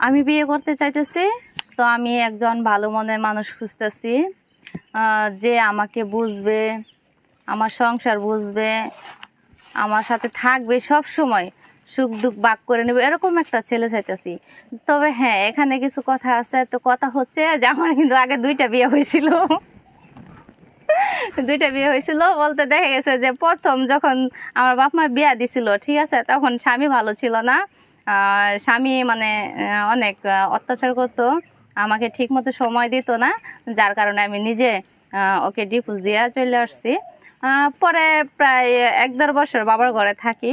আমি বিয়ে করতে চাইতেছি, তো আমি একজন ভালো মনের মানুষ খুঁজতেছি যে আমাকে বুঝবে, আমার সংসার বুঝবে, আমার সাথে থাকবে সব সময়, সুখ দুঃখ বাক করে নেবে, এরকম একটা ছেলে চাইতেছি। তবে হ্যাঁ এখানে কিছু কথা আছে, তো কথা হচ্ছে যে আমার কিন্তু আগে দুইটা বিয়ে হয়েছিল। দুইটা বিয়ে হয়েছিল বলতে দেখা গেছে যে প্রথম যখন আমার বাপ মা বিয়া দিছিল, ঠিক আছে, তখন স্বামী ভালো ছিল না। স্বামী মানে অনেক অত্যাচার করতো। আমাকে ঠিক মতো সময় দিত না, যার কারণে আমি নিজে ওকে ডিভোর্স দিয়ে চলে আসছি। পরে প্রায় এক দেড় বছর বাবার ঘরে থাকি।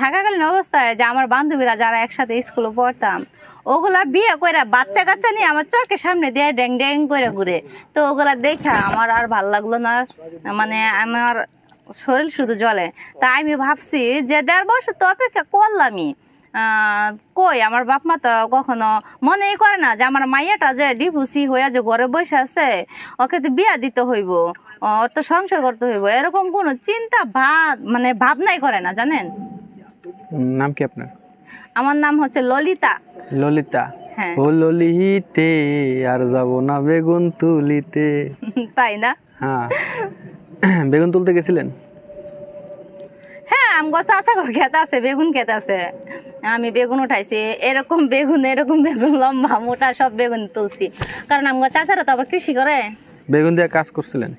থাকাকালীন অবস্থায় যে আমার বান্ধবীরা যারা একসাথে স্কুলে পড়তাম, ওগুলা বিয়ে করে বাচ্চা কাচ্চা নিয়ে আমার চোখের সামনে দিয়ে ড্যাং ড্যাং করে ঘুরে। তো ওগুলা দেখা আমার আর ভালো লাগল না মানে আমার শরীর শুধু জ্বলে। তা আমি ভাবছি যে দেড় বছর তো অপেক্ষা করলামই। কই আমার বাপ মা তো কখনো মনেই করে না যে আমার মাইয়াটা যে ডিভোর্সি হয়ে যে ঘরে বসে আছে ওকে তো বিয়া দিতে হইব ওর তো সংসার করতে হইব এরকম কোনো চিন্তা ভাব মানে ভাবনাই করে না জানেন? নাম কি আপনার? আমার নাম হচ্ছে ললিতা। ললিতা। হ্যাঁ। ও ললিতে আর যাব না বেগুন তুলিতে। তাই না? হ্যাঁ। বেগুন তুলতে গেছিলেন? আমগো চাষা ঘর খেত আছে বেগুন খেত আছে। আমি বেগুন উঠাইছি এরকম বেগুন এরকম বেগুন লম্বা মোটা সব বেগুন তুলছি। কারণ আমগো চাচারা তো আবার কৃষি করে। বেগুন দিয়ে কাজ করছিলেন?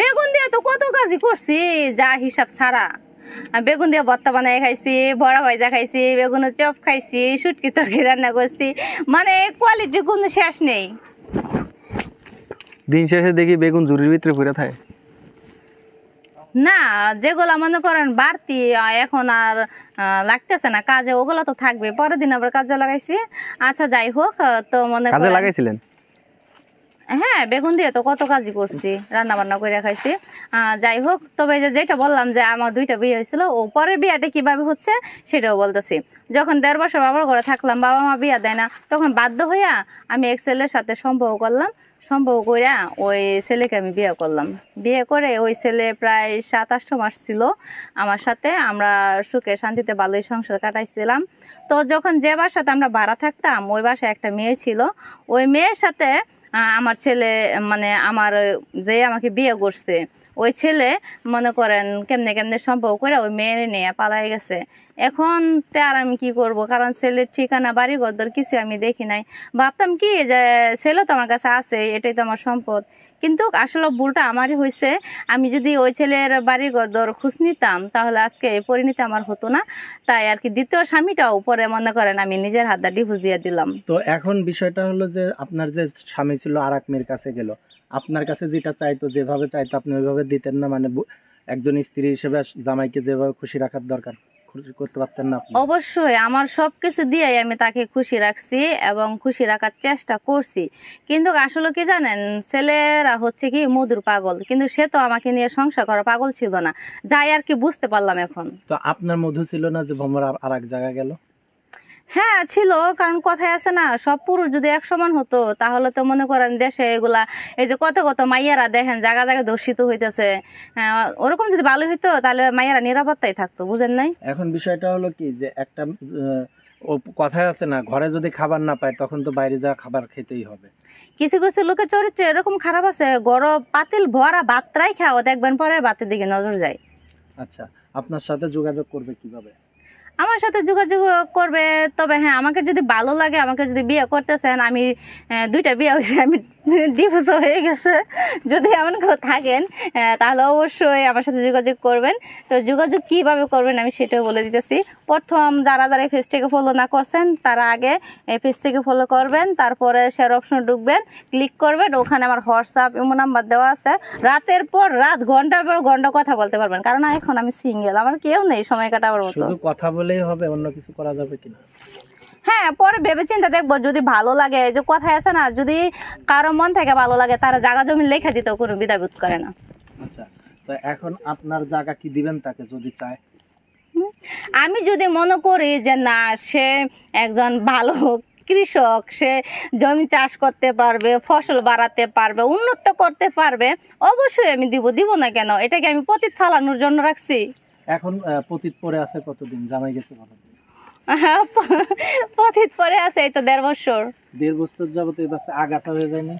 বেগুন দিয়ে তো কত কাজই করছি যা হিসাব ছাড়া। বেগুন দিয়ে ভর্তা বানাই খাইছি বড়া ভাজা খাইছি বেগুনের চপ খাইছি শুটকি তরকারি রান্না করছি। মানে কোয়ালিটি কোনো শেষ নেই। দিন শেষে দেখি বেগুন ঝুড়ির ভিতরে ঘুরে থাকে। না যেগুলা মনে করেন বাড়তি এখন আর লাগতেছে না কাজে ওগুলো তো থাকবে। পরের দিন আবার কাজে লাগাইছি। আচ্ছা যাই হোক তো মনে কাজে লাগাইছিলেন? হ্যাঁ বেগুন দিয়ে তো কত কাজই করছি রান্না বান্না করে খাইছি যাই হোক তবে যে যেটা বললাম যে আমার দুইটা বিয়ে হয়েছিল ও পরের বিয়েটা কীভাবে হচ্ছে সেটাও বলতেছি। যখন দেড় বছর বাবার ঘরে থাকলাম বাবা মা বিয়া দেয় না তখন বাধ্য হইয়া আমি এক ছেলের সাথে সম্ভব করলাম। সম্ভব কইরা ওই ছেলেকে আমি বিয়ে করলাম। বিয়ে করে ওই ছেলে প্রায় সাত আটশো মাস ছিল। আমার সাথে আমরা সুখে শান্তিতে ভালোই সংসার কাটাইছিলাম। তো যখন যে বাসাতে আমরা ভাড়া থাকতাম, ওই বাসায় একটা মেয়ে ছিল। ওই মেয়ের সাথে আমার ছেলে মানে আমার যে আমাকে বিয়ে করছে ওই ছেলে মনে করেন কেমনে কেমনে সম্ভব করে ওই মেয়ের নিয়ে পালাই গেছে। এখন তে আর আমি কি করব? কারণ ছেলের ঠিকানা বাড়ি ঘরদর কিছু আমি দেখি নাই। ভাবতাম কি যে ছেলে তো আমার কাছে আছে, এটাই তো আমার সম্পদ। কিন্তু আসলে ভুলটা আমারই হয়েছে আমি যদি ওই ছেলের বাড়ি ঘরদর খোঁজ নিতাম, তাহলে আজকে এই পরিণতি আমার হতো না। তাই আর কি দ্বিতীয় স্বামীটাও পরে মনে করেন আমি নিজের হাত ডিভোর্স দিয়ে দিলাম। তো এখন বিষয়টা হলো যে আপনার যে স্বামী ছিল আর মেয়ের কাছে গেল আপনার কাছে যেটা চাইতো যেভাবে চাইতো আপনি ওইভাবে দিতেন না মানে একজন স্ত্রী হিসেবে জামাইকে যেভাবে খুশি রাখার দরকার খুশি করতে পারতেন না অবশ্যই আমার সব কিছু দিয়েই আমি তাকে খুশি রাখছি এবং খুশি রাখার চেষ্টা করছি। কিন্তু আসলে কি জানেন ছেলেরা হচ্ছে কি মধুর পাগল কিন্তু সে তো আমাকে নিয়ে সংসার করা পাগল ছিল না। যাই আর কি বুঝতে পারলাম এখন। তো আপনার মধু ছিল না যে ভ্রমণ আর এক জায়গায় গেল? হ্যাঁ ছিল কারণ কথায় আছে না সব পুরুষ যদি এক সমান হতো তাহলে তো মনে করেন দেশে এগুলা এই যে কত কত মাইয়ারা দেখেন জায়গা জায়গায় দর্শিত হইতেছে। হ্যাঁ, ওরকম যদি ভালো হইতো তাহলে মাইয়ারা নিরাপত্তাই থাকতো বুঝেন নাই? এখন বিষয়টা হলো কি যে একটা ও কথায় আছে না ঘরে যদি খাবার না পায় তখন তো বাইরে যা খাবার খেতেই হবে। কিছু কিছু লোকের চরিত্র এরকম খারাপ আছে গরম পাতিল ভরা ভাতটাই খাও দেখবেন পরে ভাতের দিকে নজর যায়। আচ্ছা আপনার সাথে যোগাযোগ করবে কীভাবে? আমার সাথে যোগাযোগ করবে, তবে হ্যাঁ আমাকে যদি ভালো লাগে, আমাকে যদি বিয়ে করতেছেন, আমি দুইটা বিয়ে হয়েছে, আমি ডিভোর্স হয়ে গেছে। যদি এমন কেউ থাকেন তাহলে অবশ্যই আমার সাথে যোগাযোগ করবেন। তো যোগাযোগ কীভাবে করবেন আমি সেটাও বলে দিতেছি। প্রথম যারা যারা এই ফলো না করছেন, তারা আগে এই পেজটাকে ফলো করবেন, তারপরে শেয়ার অপশনে ঢুকবেন ক্লিক করবেন, ওখানে আমার হোয়াটসঅ্যাপ, ইমো নাম্বার দেওয়া আছে। রাতের পর রাত, ঘণ্টার পর ঘণ্টা কথা বলতে পারবেন। কারণ এখন আমি সিঙ্গেল আমার কেউ নেই, সময় কাটাবার মতো। কথা বলেই হবে অন্য কিছু করা যাবে কিনা? হ্যাঁ পরে ভেবে চিন্তা দেখব যদি ভালো লাগে এই যে কথায় আছে না যদি কারও মন থেকে ভালো লাগে তারা জায়গা জমি লেখা দিতেও কোনো বিদাবোধ করে না। আচ্ছা তো এখন আপনার জায়গা কি দিবেন তাকে যদি চায়? আমি যদি মনে করি যে না সে একজন ভালো কৃষক সে জমি চাষ করতে পারবে ফসল বাড়াতে পারবে উন্নত করতে পারবে অবশ্যই আমি দিব দিব না কেন? এটাকে আমি পতিত ফালানোর জন্য রাখছি। এখন পতিত পরে আছে কতদিন? জামাই গেছে কতদিন? অতীত পরে আছে এই তো দেড় বছর। দেড় বছর যাবত এই বাচ্চা আগাছা হয়ে যায়নি?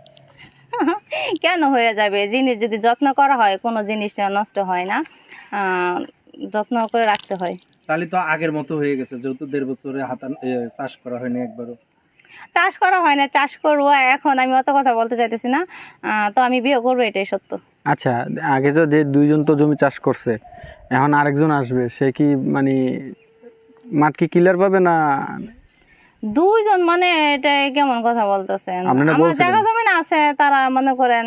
কেন হয়ে যাবে? জিনিস যদি যত্ন করা হয় কোনো জিনিস নষ্ট হয় না। যত্ন করে রাখতে হয়। তাহলে তো আগের মতো হয়ে গেছে যেহেতু দেড় বছরে হাতান চাষ করা হয়নি একবারও। চাষ করা হয় না চাষ করব এখন আমি অত কথা বলতে চাইতেছি না। তো আমি বিয়ে করব এটাই সত্য। আচ্ছা আগে তো যে দুইজন তো জমি চাষ করছে এখন আরেকজন আসবে সে কি মানে মাঠ কি ক্লিয়ার পাবে না? দুইজন মানে এটা কেমন কথা বলতেছেন? আমার। জায়গা জমিন আছে তারা মনে করেন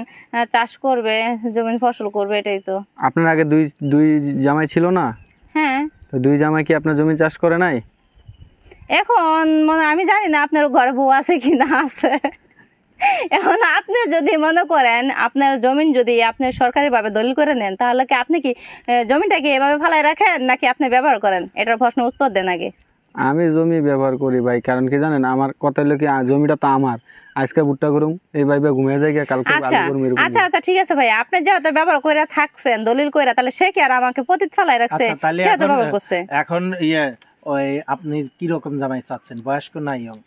চাষ করবে জমিন ফসল করবে এটাই তো। আপনার আগে দুই দুই জামাই ছিল না? হ্যাঁ। তো দুই জামাই কি আপনার জমি চাষ করে নাই? এখন মানে আমি জানি না আপনার ঘরে বউ আছে কি না আছে। এখন আপনি যদি মনে করেন আপনার জমিন যদি আপনি সরকারিভাবে দলিল করে নেন তাহলে কি আপনি কি জমিটাকে এভাবে ফালাই রাখেন নাকি আপনি ব্যবহার করেন? এটার প্রশ্ন উত্তর দেন আগে। আমি জমি ব্যবহার করি ভাই কারণ কি জানেন আমার কথা হলো কি জমিটা তো আমার। আজকে ভুট্টা করুম এই ভাইবে ঘুমিয়ে যাই গিয়া, কালকে আচ্ছা আলু করুম এরকম আচ্ছা আচ্ছা ঠিক আছে ভাই। আপনি যেহেতু ব্যবহার করে থাকছেন দলিল করে তাহলে সে কি আর আমাকে পতিত ফালাই রাখছে? আচ্ছা সে তো ব্যবহার করছে। এখন ইয়ে ওই আপনি কি রকম জামাই চাচ্ছেন? বয়স্ক না ইয়ং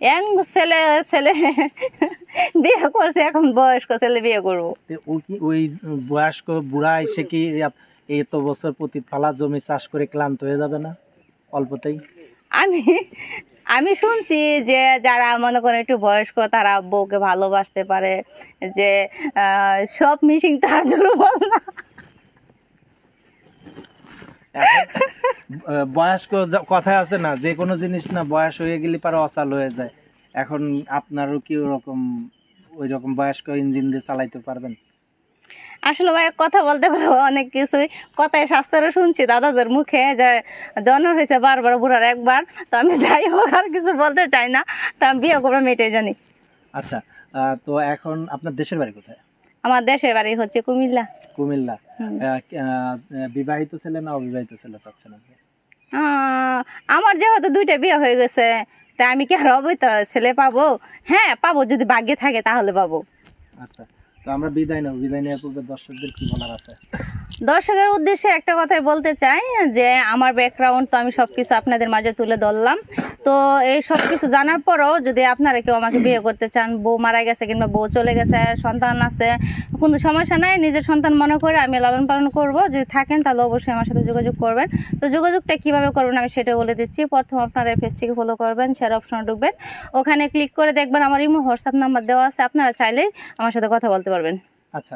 ইয়াং ছেলে ছেলে বিয়ে করছে এখন বয়স্ক ছেলে বিয়ে করব। ওই কি ওই বয়স্ক বুড়া এসে কি এত বছর প্রতি ফালা জমি চাষ করে ক্লান্ত হয়ে যাবে না? অল্পতেই? আমি আমি শুনছি যে যারা মনে করেন একটু বয়স্ক তারা বউকে ভালোবাসতে পারে যে সব মিশিং তার দুর্বল না। বয়স্ক কথায় আছে না যে কোনো জিনিস না বয়স হয়ে গেলে পারে অচাল হয়ে যায়। এখন আপনারও কি ওরকম ওই রকম বয়স্ক ইঞ্জিন দিয়ে চালাইতে পারবেন? আসলে ভাই কথা বলতে অনেক কিছুই। কথায় শাস্ত্রে শুনছি দাদাদের মুখে যে জন্ম হয়েছে বারবার বুড়ার একবার। তো আমি যাই হোক আর কিছু বলতে চাই না। তা আমি বিয়ে করব আমি এটাই জানি। আচ্ছা তো এখন আপনার দেশের বাড়ি কোথায়? আমার দেশের বাড়ি হচ্ছে কুমিল্লা। কুমিল্লা। বিবাহিত ছেলে না অবিবাহিত ছেলে চাচ্ছেন আপনি? আমার যেহেতু দুইটা বিয়ে হয়ে গেছে তা আমি কি আর অবৈধ ছেলে পাবো? হ্যাঁ পাবো যদি ভাগ্যে থাকে তাহলে পাবো। আচ্ছা তো আমরা বিদায় নেব। বিদায় নেওয়ার পূর্বে দর্শকদের কি বলার আছে? দর্শকের উদ্দেশ্যে একটা কথাই বলতে চাই যে আমার ব্যাকগ্রাউন্ড তো আমি সব কিছু আপনাদের মাঝে তুলে ধরলাম। তো এই সব কিছু জানার পরও যদি আপনারা কেউ আমাকে বিয়ে করতে চান, বউ মারা গেছে কিংবা বউ চলে গেছে, সন্তান আছে, কোনো সমস্যা নাই, নিজের সন্তান মনে করে আমি লালন পালন করব। যদি থাকেন তাহলে অবশ্যই আমার সাথে যোগাযোগ করবেন। তো যোগাযোগটা কীভাবে করবেন আমি সেটা বলে দিচ্ছি। প্রথম আপনারা এই পেজটিকে ফলো করবেন শেয়ার অপশনে ঢুকবেন। ওখানে ক্লিক করে দেখবেন আমার ইমো হোয়াটসঅ্যাপ নাম্বার দেওয়া আছে। আপনারা চাইলেই আমার সাথে কথা বলতে পারবেন। আচ্ছা।